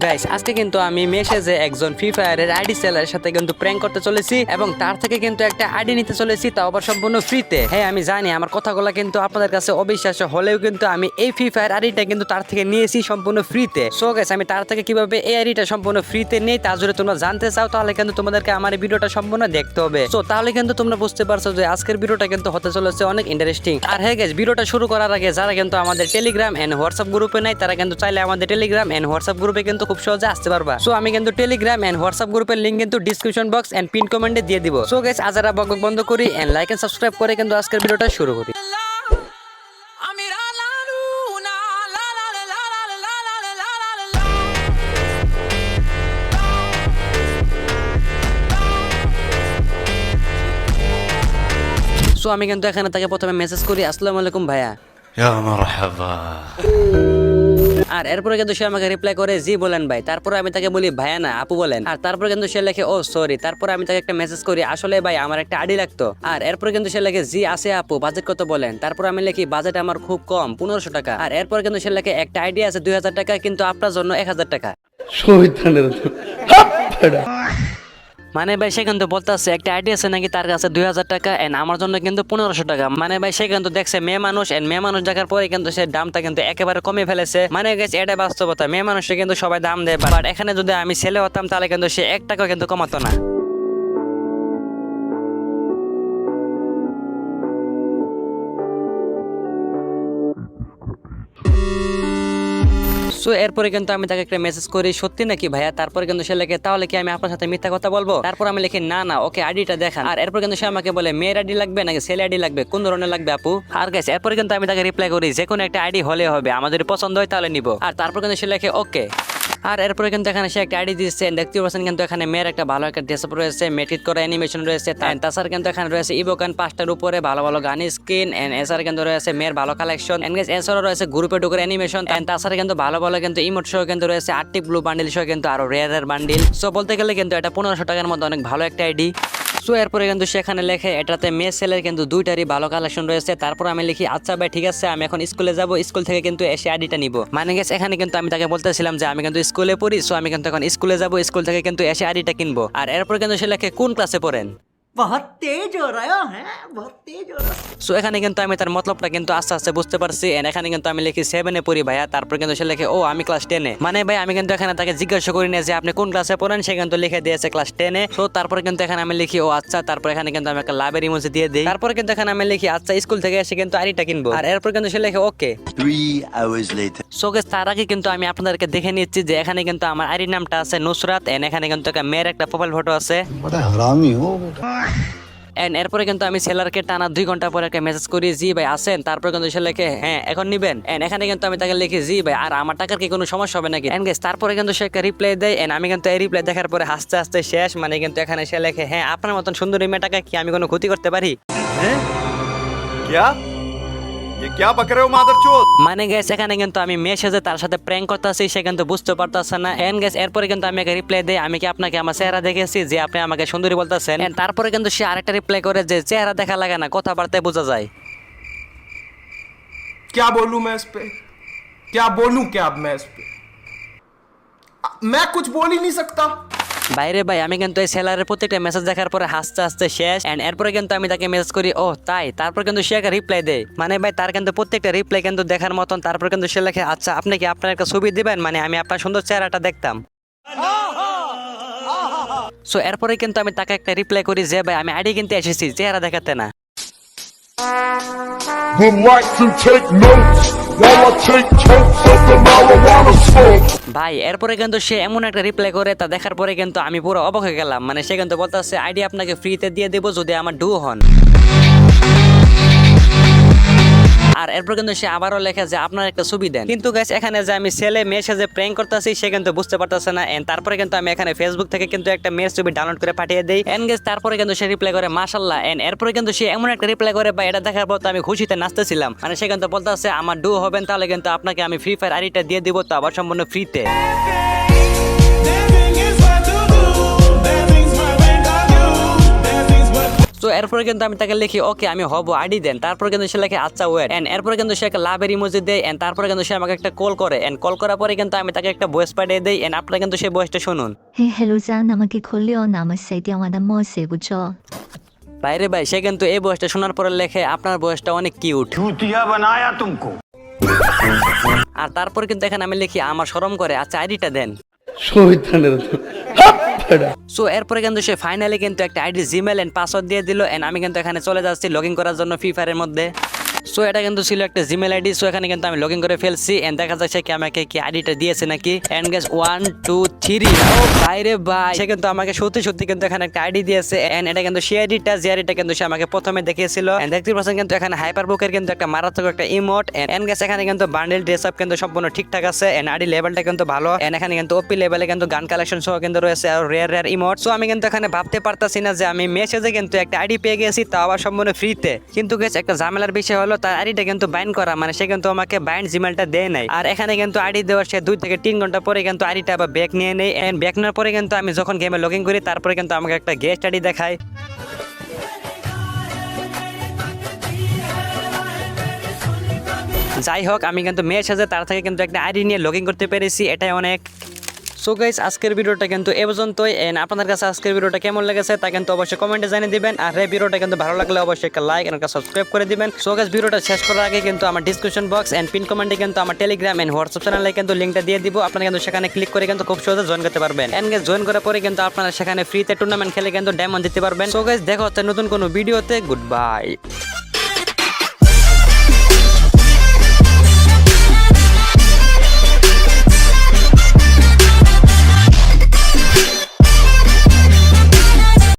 Guys আজকে কিন্তু আমি মেসেজে একজন ফ্রি ফায়ারের আইডি সেলারের সাথে কিন্তু প্র্যাঙ্ক করতে চলেছি এবং তার থেকে কিন্তু একটা আইডি নিতে চলেছি, তাও আবার সম্পূর্ণ ফ্রিতে হ্যাঁ আমি জানি আমার কথাগুলো কিন্তু আপনাদের কাছে অবিশ্বাস্য, হলেও কিন্তু আমি এই ফ্রি ফায়ার আইডিটা কিন্তু তার থেকে নিয়েছি সম্পূর্ণ ফ্রিতে সো গাইস আমি তার থেকে কীভাবে এই আইডিটা সম্পূর্ণ ফ্রিতে নেই তা যদি তোমরা জানতে চাও, তাহলে কিন্তু তোমাদেরকে আমার এই ভিডিওটা সম্পূর্ণ দেখতে হবে। সো তাহলে কিন্তু তোমরা বুঝতে পারছ যে আজকের ভিডিওটা কিন্তু হতে চলেছে অনেক ইন্টারেস্টিং আর হ্যাঁ গাইস ভিডিওটা শুরু করার আগে যারা কিন্তু আমাদের টেলিগ্রাম এন্ড হোয়াটসঅ্যাপ গ্রুপে নাই, তারা কিন্তু চাইলে আমাদের টেলিগ্রাম এন্ড হোয়াটসঅ্যাপ গ্রুপে কিন্তু কিন্তু খুব সহজে আসতে পারবা সো আমি কিন্তু টেলিগ্রাম এন্ড হোয়াটসঅ্যাপ গ্রুপের লিংক কিন্তু ডিসক্রিপশন বক্স এন্ড পিন কমেন্টে দিয়ে দিব সো গাইস আজ আমরা বকবক বন্ধ করি এন্ড লাইক এন্ড সাবস্ক্রাইব করে কিন্তু আজকের ভিডিওটা শুরু করি সো আমি কিন্তু এখানে তাকে প্রথমে মেসেজ করি আসসালামু আলাইকুম ভাইয়া আর এরপরে কিন্তু সে আমাকে রিপ্লাই করে, জি, বলেন ভাই। তারপরে আমি তাকে বলি, ভাইয়া না, আপু বলেন। আর তারপরে কিন্তু সে লেখে, ও সরি তারপরে আমি তাকে একটা মেসেজ করি, আসলে ভাই, আমার একটা আইডি লাগতো। আর এরপরে কিন্তু সে লেখে, জি, আছে আপু বাজেট কত বলেন? তারপর আমি লিখি বাজেট আমার খুব কম, পনেরোশো টাকা। আর এরপর কিন্তু সে লেখে, একটা আইডি আছে দুই হাজার টাকা, কিন্তু আপনার জন্য এক হাজার টাকা। মানে ভাই সে কিন্তু বলতেছে, একটা আইডি আছে নাকি তার কাছে দুই হাজার টাকা এন্ড আমার জন্য কিন্তু পনেরোশো টাকা। মানে ভাই সে কিন্তু দেখছে মেয়ে মানুষ এন্ড মেয়ে মানুষ দেখার পরে কিন্তু সে দামটা কিন্তু একেবারে কমে ফেলেছে। মানে গেছে এটা বাস্তবতা। মেয়ে মানুষকে কিন্তু সবাই দাম দেয় বাট এখানে যদি আমি ছেলে হতাম, তাহলে কিন্তু সে এক টাকা কিন্তু কমাতো না। সো এরপরে কিন্তু আমি তাকে একটা মেসেজ করি, সত্যি নাকি ভাইয়া? তারপরে কিন্তু সে লেখে, তাহলে কি আমি আপনার সাথে মিথ্যা কথা বলব? তারপর আমি লিখি, না না, ওকে আইডিটা দেখান। আর এরপর কিন্তু সে আমাকে বলে, মেয়ের আইডি লাগবে নাকি ছেলে আইডি লাগবে? কোন ধরনের লাগবে আপু? আর গেছে এরপরে কিন্তু আমি তাকে রিপ্লাই করি, যে কোনো একটা আইডি হলে হবে, আমাদের পছন্দ হয় তাহলে নিব। আর তারপর কিন্তু সে লেখে, ওকে। আর এরপরে কিন্তু এখানে সে একটা আইডি দিচ্ছে দেখতে পাচ্ছেন কিন্তু এখানে মেয়ের একটা ভালো একটা ড্রেস আপ রয়েছে মেটিট করা অ্যানিমেশন রয়েছে তাই- তাছাড়া কিন্তু এখানে রয়েছে ইবোকান পাঁচটার উপরে ভালো ভালো গান স্ক্রিন এন্ড এছাড়া কিন্তু রয়েছে মেয়ের ভালো কালেকশন এন্ড এছাড়াও রয়েছে গ্রুপে ঢুকের অ্যানিমেশন এন্ড তাছাড়া কিন্তু ভালো ভালো কিন্তু ইমোট সহ কিন্তু রয়েছে আটটি ব্লু বান্ডিল সহ কিন্তু আরও রেয়ার বান্ডিল সো বলতে গেলে কিন্তু এটা পনেরোশো টাকার মধ্যে অনেক ভালো একটা আইডি সো এরপরে কিন্তু সেখানে লেখে, এটাতে মেয়ে ছেলের কিন্তু দুইটারই ভালো কালেকশন রয়েছে। তারপর আমি লিখি আচ্ছা ভাই, ঠিক আছে, আমি এখন স্কুলে যাব। স্কুল থেকে কিন্তু এসে আইডিটা নিব। মানে গেছে, এখানে কিন্তু আমি তাকে বলতেছিলাম যে, আমি কিন্তু স্কুলে পড়ি, সো আমি কিন্তু এখন স্কুলে যাব। স্কুল থেকে কিন্তু এসে আইডিটা কিনবো। আর এরপর কিন্তু সে লেখে, কোন ক্লাসে পড়েন? বহুত তেজ হ্যাঁ বহুত তেজ সো এখানে কিন্তু আমি তার মতলবটা কিন্তু আস্তে আস্তে বুঝতে পারছি। এন্ড এখানে কিন্তু আমি লিখি সেভেনে পড়ি ভাইয়া তারপর কিন্তু সে লেখে ও আমি ক্লাস টেনে মানে ভাই আমি কিন্তু এখানে তাকে জিজ্ঞাসা করি না যে আপনি কোন ক্লাসে পড়েন? সে কিন্তু লিখে দিয়েছে ক্লাস টেনে সো তারপর কিন্তু এখানে আমি লিখি ও আচ্ছা। তারপর এখানে কিন্তু আমি একটা লাভের ইমোজি দিয়ে দিই। তারপর কিন্তু এখানে আমি লিখি আচ্ছা স্কুল থেকে এসে কিন্তু আরিটা কিনবো। আর এরপর কিন্তু সে লেখে ওকে। সো গেস তার আগে কিন্তু আমি আপনাদেরকে দেখে নিচ্ছি যে এখানে কিন্তু আমার আরির নামটা আছে নুসরাত। এন্ড এখানে কিন্তু একটা মেয়ের একটা প্রোফাইল ফটো আছে। হারামি হো অ্যান্ড এরপরে কিন্তু আমি সেলারকে টানা দুই ঘণ্টা পরে একটা মেসেজ করি, জি ভাই আসেন তারপরে কিন্তু সে হ্যাঁ এখন নিবেন। এন এখানে কিন্তু আমি তাকে লিখি, জি ভাই, আর আমার টাকার কি কোনো সমস্যা হবে নাকি? অ্যান্ড গেস তারপরে কিন্তু সে একটা রিপ্লাই দেয় এন্ড আমি কিন্তু এই রিপ্লাই দেখার পরে হাসতে হাসতে শেষ মানে কিন্তু এখানে সে লেখে হ্যাঁ আপনার মতন সুন্দরী মেয়েটাকে কি আমি কোনো ক্ষতি করতে পারি? হ্যাঁ? ये क्या बक रहे हो मादर चोद মানে গেস এখানে কিন্তু আমি মেসেজে তার সাথে প্র্যাঙ্ক করতেছি সে কিন্তু বুঝতে পারতেছে না এন্ড গেস এরপরে কিন্তু আমি একটা রিপ্লাই দেই আমি কি আপনাকে আমার চেহারা দেখেছি যে আপনি আমাকে সুন্দরী বলতেছেন And তারপরে কিন্তু সে আরেকটা রিপ্লাই করে যে চেহারা দেখা লাগে না কথাবার্তায় বোঝা যায় क्या बोलूं मैं इस पे क्या बोलूं क्या अब मैं इस पे आ, मैं कुछ बोल ही नहीं सकता বাইরে ভাই, আমি কিন্তু এই সেলারের প্রত্যেকটা মেসেজ দেখার পরে হাসতে হাসতে শেষ। এন্ড এরপরে কিন্তু আমি তাকে মেসেজ করি ও তাই? তারপর কিন্তু সে একটা রিপ্লাই দেয়। মানে ভাই, তার কিন্তু প্রত্যেকটা রিপ্লাই কিন্তু দেখার মতন। তারপর কিন্তু সে লেখে আচ্ছা আপনি কি আপনার একটা ছবি দিবেন? মানে আমি আপনার সুন্দর চেহারাটা দেখতাম। সো এরপরে কিন্তু আমি তাকে একটা রিপ্লাই করি যে, ভাই, আমি আইডি কিনতে এসেছি, চেহারা দেখাতে না। Would like to take notes. ভাই, এরপরে কিন্তু সে এমন একটা রিপ্লাই করে, তা দেখার পরে কিন্তু আমি পুরো অবাক হয়ে গেলাম। মানে সে কিন্তু বলতেছে আইডি আপনাকে ফ্রিতে দিয়ে দেবো যদি আমার ডু হন। আর এরপর কিন্তু সে আবারও লেখে যে, আপনার একটা ছবি দেন। কিন্তু গাছ এখানে যে আমি ছেলে মেয়ের সাথে প্র্যাঙ্ক করতেছি, সে কিন্তু বুঝতে পারতেছে না। এন্ড তারপরে কিন্তু আমি এখানে ফেসবুক থেকে কিন্তু একটা মেয়ের ছবি ডাউনলোড করে পাঠিয়ে দিই। এন্ড গেস তারপরে কিন্তু সে রিপ্লাই করে মাশাল্লাহ এন্ড এরপরে কিন্তু সে এমন একটা রিপ্লাই করে বা এটা দেখার পর তো আমি খুশিতে নাচতেছিলাম। মানে সে কিন্তু বলতেছে, আমার ডু হবেন, তাহলে কিন্তু আপনাকে আমি ফ্রি ফায়ার আইডিটা দিয়ে দিব, তো আবার সম্পূর্ণ ফ্রিতে তো এরপরে কিন্তু আমি তাকে লিখি ওকে আমি হব আইডি দেন। তারপর কিন্তু সে লেখে আচ্ছা ওয়েট। এন্ড এরপরে কিন্তু সে একটা লাভের ইমোজি দেয় এন্ড তারপরে কিন্তু সে আমাকে একটা কল করে। এন্ড কল করার পরে কিন্তু আমি তাকে একটা ভয়েস পাঠিয়ে দেই এন্ড আপনারা কিন্তু সেই ভয়েসটা শুনুন। হে হ্যালো জান আমাকে খুললেও না আমার সাইডে আমার মসে বুঝছ? বাইরে ভাই সে কিন্তু এই বয়সটা শোনার পরে লেখে আপনার বয়সটা অনেক কিউট বানায়া তুমকো। আর তারপর কিন্তু এখানে আমি লিখি আমার শরম করে আচ্ছা আইডিটা দেন। শহীদ সো এরপরে কিন্তু সে ফাইনালি কিন্তু একটা আইডি জিমেল এন্ড পাসওয়ার্ড দিয়ে দিল এন্ড আমি কিন্তু এখানে চলে যাচ্ছি লগ ইন করার জন্য ফ্রি ফায়ারের মধ্যে। সো এটা কিন্তু ছিল একটা জিমেল আইডি সো এখানে কিন্তু আমি লগ ইন করে ফেলছি। এন্ড দেখা যাচ্ছে কি আমাকে কি আইডিটা দিয়েছে নাকি। And guess one two three বাইরে ভাই সে কিন্তু আমাকে সত্যি সত্যি কিন্তু এখানে একটা আইডি দিয়েছে। এন্ড এটা কিন্তু সে আইডিটা যে আইডিটা কিন্তু সে আমাকে প্রথমে দেখিয়েছিল। এন্ড দেখতে পাচ্ছেন কিন্তু এখানে হাইপার বুকের কিন্তু একটা মারাত্মক একটা ইমোট এন্ড গেস এখানে কিন্তু বান্ডেল ড্রেস আপ কিন্তু সম্পূর্ণ ঠিকঠাক আছে। এন্ড আইডি লেভেলটা কিন্তু ভালো। এন্ড এখানে কিন্তু ওপি লেভেলে কিন্তু গান কালেকশন সহ কিন্তু রয়েছে। আর রেয়ার রেয়ার ইমোট সো আমি কিন্তু এখানে ভাবতে পারতাছি না যে আমি মেসেজে কিন্তু একটা আইডি পেয়ে গেছি, তাও আবার সম্পূর্ণ ফ্রিতে কিন্তু গেছে একটা ঝামেলার বিষয় হলো তার আইডিটা কিন্তু বাইন করা মানে সে কিন্তু আমাকে বাইন্ড জিমেলটা দেয় নাই। আর এখানে কিন্তু আইডি দেওয়ার সে দুই থেকে তিন ঘণ্টা পরে কিন্তু আইডিটা আবার ব্যাক নিয়ে নেই এন্ড ব্যাক নেওয়ার পরে কিন্তু আমি যখন গেমে লগ করি, তারপরে কিন্তু আমাকে একটা গেস্ট আইডি দেখায়। যাই হোক, আমি কিন্তু মেয়ের সাথে তার থেকে কিন্তু একটা আইডি নিয়ে লগ করতে পেরেছি। এটাই অনেক সো গাইস আজকের ভিডিওটা কিন্তু এ পর্যন্তই। এন্ড আপনাদের কাছে আজকের ভিডিওটা কেমন লেগেছে তা কিন্তু অবশ্যই কমেন্টে জানিয়ে দিবেন। আর এই ভিডিওটা কিন্তু ভালো লাগলে অবশ্যই একটা লাইক এন্ড সাবস্ক্রাইব করে দিবেন। সো গাইস ভিডিওটা শেষ করার আগে কিন্তু আমার ডিসক্রিপশন বক্স এন্ড পিন কমেন্টে কিন্তু আমার টেলিগ্রাম এন্ড হোয়াটসঅ্যাপ চ্যানেলে কিন্তু লিঙ্কটা দিয়ে দিব। আপনারা কিন্তু সেখানে ক্লিক করে কিন্তু খুব সহজে জয়েন করতে পারবেন। এন্ড গাইস জয়েন করার পরে কিন্তু আপনারা সেখানে ফ্রিতে টুর্নামেন্ট খেলে কিন্তু ডায়মন্ড দিতে পারবেন। সো গাইস দেখা হচ্ছে নতুন কোনো ভিডিওতে গুড বাই